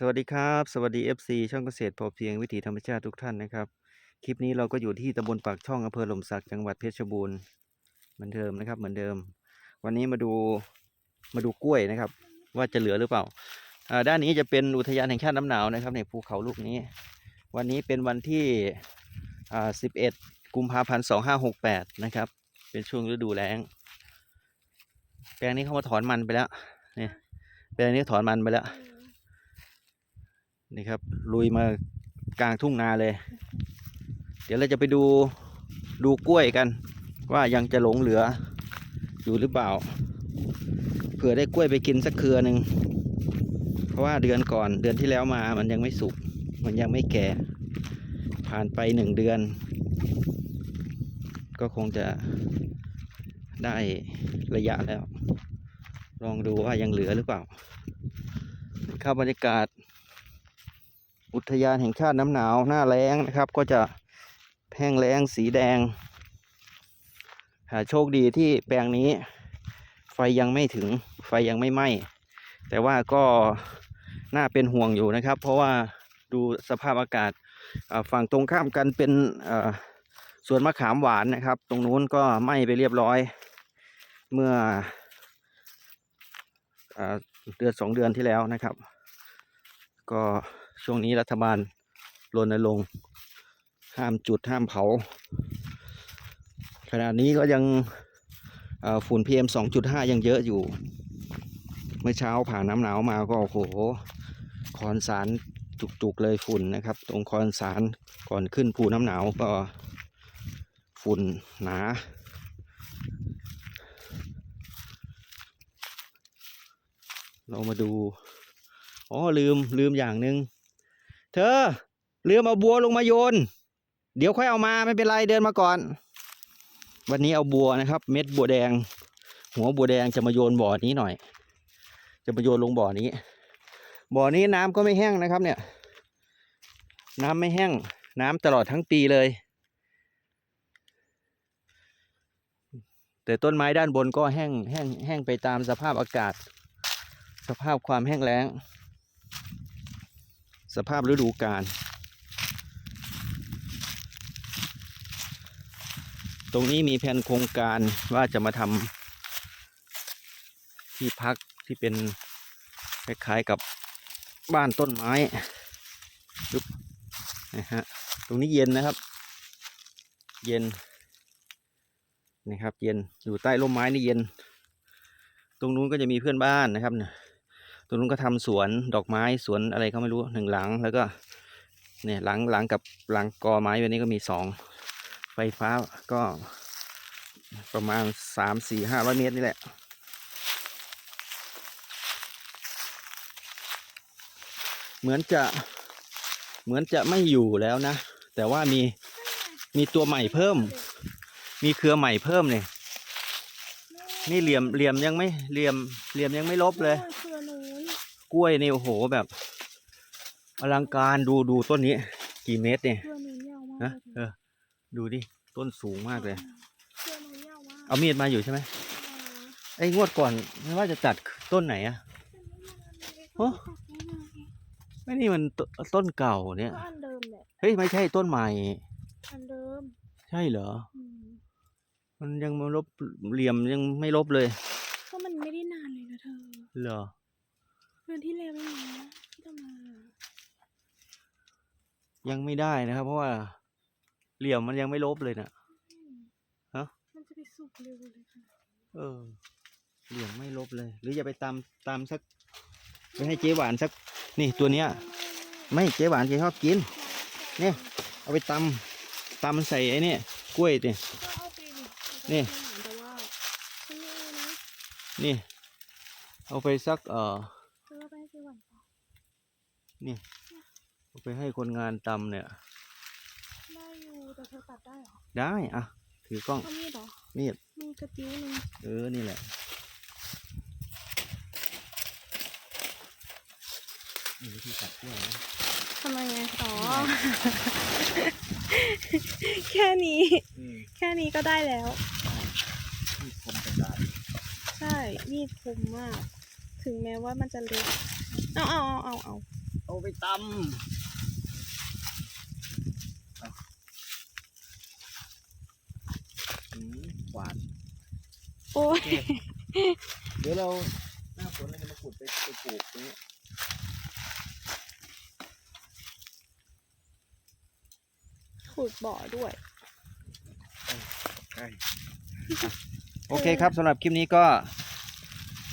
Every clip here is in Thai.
สวัสดีครับ สวัสดี FC ช่องเกษตรพอเพียงวิถีธรรมชาติทุกท่านนะครับ คลิปนี้เราก็อยู่ที่ตำบลปากช่องอำเภอหล่มสักจังหวัดเพชรบูรณ์เหมือนเดิมนะครับ เหมือนเดิม วันนี้มาดูมาดูกล้วยนะครับ ว่าจะเหลือหรือเปล่าอ่าด้านนี้จะเป็นอุทยานแห่งชาติน้ำหนาวนะครับในภูเขาลูกนี้ วันนี้เป็นวันที่อ่า11 กุมภาพันธ์2568 นะครับ เป็นช่วงฤดูแล้ง แปลงนี้เขามาถอนมันไปแล้วเนี่ยแปลงนี้ถอนมันไปแล้ว นี่ครับลุยมากลางทุ่งนาเลย เดี๋ยวเราจะไปดูดูกล้วยกัน ว่ายังจะหลงเหลืออยู่หรือเปล่าเผื่อได้กล้วยไปกินสักเครือหนึ่งเพราะว่าเดือนก่อนเดือนที่แล้วมามันยังไม่สุก มันยังไม่แก่ ผ่านไปหนึ่งเดือน ก็คงจะได้ระยะแล้ว ลองดูว่ายังเหลือหรือเปล่าครับบรรยากาศ อุทยานแห่งชาติน้ำหนาวหน้าแล้งนะครับ ก็จะแห้งแล้งสีแดงหาโชคดีที่แปลงนี้ ไฟยังไม่ถึงไฟยังไม่ไหม้แต่ว่าก็น่าเป็นห่วงอยู่นะครับ เพราะว่าดูสภาพอากาศฝั่งตรงข้ามกันเป็นอ่าสวนมะขามหวานนะครับ ตรงนู้นก็ไหม้ไปเรียบร้อย เมื่ออเดือนสองเดือนที่แล้วนะครับ ก็ ช่วงนี้รัฐบาลรณรงค์ห้ามจุดห้ามเผา ขณะนี้ก็ยังเอ่อฝุ่น PM 2.5 ยังเยอะอยู่ เมื่อเช้าผ่านน้ำหนาวมาก็โอ้โห คอนสารจุกๆเลยฝุ่นนะครับ ตรงคอนสารก่อนขึ้นภูน้ำหนาวก็ฝุ่นหนาเรามาดู อ๋อลืมลืมอย่างหนึ่ง เธอลือมาบัวลงมาโยน เดี๋ยวค่อยเอามาไม่เป็นไรเดินมาก่อน วันนี้เอาบัวนะครับ เม็ดบัวแดง หัวบัวแดงจะมาโยนบ่อนี้หน่อย จะมาโยนลงบ่อนี้ บ่อนี้น้ำก็ไม่แห้งนะครับ เนี่ย น้ำไม่แห้ง น้ำตลอดทั้งปีเลย แต่ต้นไม้ด้านบนก็แห้งแห้งแห้งไปตามสภาพอากาศ สภาพความแห้งแล้ง สภาพฤดูกาลตรงนี้มีแผนโครงการว่าจะมาทำที่พักที่เป็นคล้ายๆกับบ้านต้นไม้นะฮะตรงนี้เย็นนะครับ เย็นนะครับ เย็นอยู่ใต้ร่มไม้นี่เย็น ตรงนู้นก็จะมีเพื่อนบ้านนะครับเนี่ย ตรงนู้นก็ทำสวนดอกไม้สวนอะไรเขาไม่รู้หนึ่งหลังแล้วก็เนี่ยหลังหลังกับหลังกอไม้แบบนี้ก็มีสองไฟฟ้าก็ประมาณสามสี่ห้าร้อยเมตรนี่แหละเหมือนจะเหมือนจะไม่อยู่แล้วนะ แต่ว่ามีมีตัวใหม่เพิ่ม มีเครือใหม่เพิ่มเนี่ยนี่เหลี่ยมเหลี่ยมยังไม่เหลี่ยมเหลี่ยมยังไม่ลบเลย กล้วยนี่โอ้โหแบบอลังการดูดูต้นนี้ กี่เมตรเนี่ยเครือนู้นยาวมากนะเลยเออ ดูดิต้นสูงมากเลยเครือนู้นยาวมากเอามีดมาอยู่ใช่ไหมไอ้งวดก่อนไม่ว่าจะตัดต้นไหนอะโอ้ไม่นี่มันตต้นเก่าเนี่ยก็อันเดิมแหละเฮ้ยไม่ใช่ต้นใหม่อันเดิม ใช่เหรออืมมันยังมาลบเหลี่ยมยังไม่ลบเลยก็มันไม่ได้นานเลยนะเธอเหรอ เดือนที่แล้วเองนะที่จะมายังไม่ได้นะครับ เพราะว่าเหลี่ยมมันยังไม่ลบเลยนะอืมฮะมันจะไปสุกเร็วเลยค่ะเออ เหลี่ยมไม่ลบเลย หรือจะไปตามตามสักไปให้เจ๊หวานสัก นี่ตัวเนี้ย ไม่เจ๊หวานแกชอบกิน เนี่ย เอาไปตำตำใส่ไอ้เนี่ยกล้วยเนี่ยก็เอาไปดินี่แต่ว่าฉันไม่เอานะนี่ เอาไปสักเอ่อ เธอเอาไปให้เจ๊หวานต่อ เอาไปให้คนงานตำเนี่ย ได้อยู่แต่เธอตัดได้เหรอ ได้อะถือกล้องเอามีดเหรอ มีดมีกระติ้วหนึงเออ นี่แหละ นี่วิธีตัดกล้วยนะทำไมไงอ๋อ แค่นี้ อืมแค่นี้ก็ได้แล้วมีคมกระดาษใช่ มีดคมมาก ถึงแม้ว่ามันจะเล็ก เอาเอาเอาเอาเอา เอาไปตำไปอืมหวาน โอ้โอยเคเดี๋ยวเราหน้าฝนเราจะมาขุดไปไปปลูกตรงนี้ขุดบ่อด้วยใช่โอเคครับสำหรับคลิปนี้ก็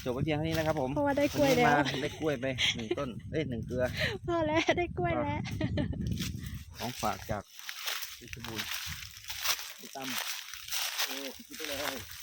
จบไว้เพียงเท่านี้นะครับผมเพราะว่าได้กล้วยนนี้แล้วมาได้กล้วยไปหนึ่งต้นเอ้ยหนึ่งเกลือ พอแล้วได้กล้วยแล้ว ของฝากจากเพชรบูรณ์ไปตำโอ้คิดไปเลย